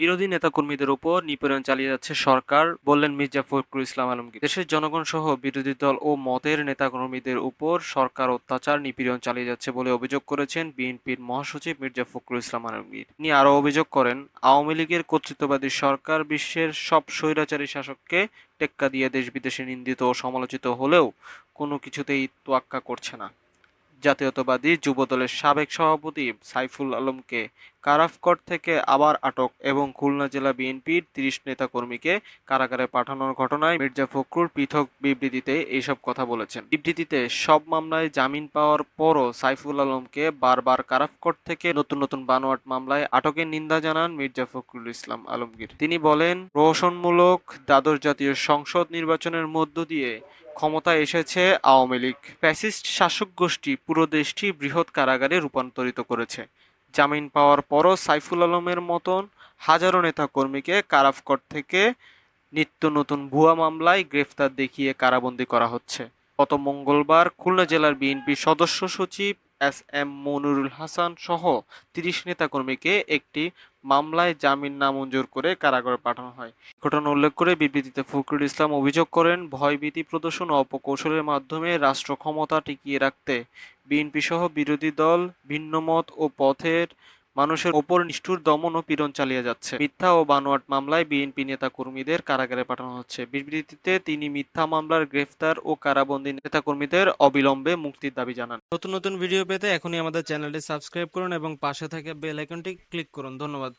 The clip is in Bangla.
বিরোধী নেতাকর্মীদের উপর নিপীড়ন চালিয়ে যাচ্ছে সরকার, বললেন মির্জা ফখরুল ইসলাম আলমগীর। দেশের জনগণ সহ বিরোধী দল ও মতের নেতাকর্মীদের উপর সরকার অত্যাচার, নিপীড়ন চালিয়ে যাচ্ছে বলে অভিযোগ করেছেন বিএনপির মহাসচিব মির্জা ফখরুল ইসলাম আলমগীর। তিনি আরও অভিযোগ করেন, আওয়ামী লীগের কর্তৃত্ববাদী সরকার বিশ্বের সব স্বৈরাচারী শাসককে টেক্কা দিয়ে দেশ বিদেশে নিন্দিত ও সমালোচিত হলেও কোনো কিছুতেই তোয়াক্কা করছে না। জাতীয়তাবাদী যুবদলের সাবেক সভাপতি সাইফুল আলমকে কারাফকট থেকে আবার আটক এবং খুলনা জেলা বিএনপির তিরিশ নেতাকর্মীকে কারাগারে পাঠানোর ঘটনায় মির্জা ফখরুল পৃথক বিবৃতিতে এইসব কথা বলেছেন। বিবৃতিতে সব মামলায় জামিন পাওয়ার পরও সাইফুল আলমকে বারবার কারাফকট থেকে নতুন নতুন বানোয়াট মামলায় আটকের নিন্দা জানান মির্জা ফখরুল ইসলাম আলমগীর। তিনি বলেন প্রহসনমূলক দ্বাদশ জাতীয় সংসদ নির্বাচনের মধ্য দিয়ে ক্ষমতায় এসেছে আওয়ামী লীগ। ফ্যাসিস্ট শাসক গোষ্ঠী পুরো দেশটি বৃহৎ কারাগারে রূপান্তরিত করেছে। জামিন পাওয়ার পরও সাইফুল আলমের মতন হাজারো নেতাকর্মীকে কারাফকট থেকে নিত্য নতুন ভুয়া মামলায় গ্রেফতার দেখিয়ে কারাবন্দী করা হচ্ছে। গত মঙ্গলবার খুলনা জেলার বিএনপি সদস্য সচিব এস এম মনিরুল হাসান সহ তিরিশ নেতাকর্মীকে একটি মামলায় জামিন নামঞ্জুর করে কারাগারে পাঠানো হয়। ঘটনা উল্লেখ করে বিবৃতিতে ফখরুল ইসলাম অভিযোগ করেন, ভয়ভীতি প্রদর্শন ও অপকৌশলের মাধ্যমে রাষ্ট্র ক্ষমতা টিকিয়ে রাখতে বিএনপি সহ বিরোধী দল ভিন্নমত ও পথের মানুষের ওপর নিষ্ঠুর দমন ও পীড়ন চালিয়ে যাচ্ছে। মিথ্যা ও বানোয়াট মামলায় বিএনপি নেতা কর্মীদের কারাগারে পাঠানো হচ্ছে। বিবৃতিতে তিনি মিথ্যা মামলার গ্রেফতার ও কারাবন্দী নেতাকর্মীদের অবিলম্বে মুক্তির দাবি জানান। নতুন নতুন ভিডিও পেতে এখনই আমাদের চ্যানেলটি সাবস্ক্রাইব করুন এবং পাশে থাকা বেল আইকনটি ক্লিক করুন। ধন্যবাদ।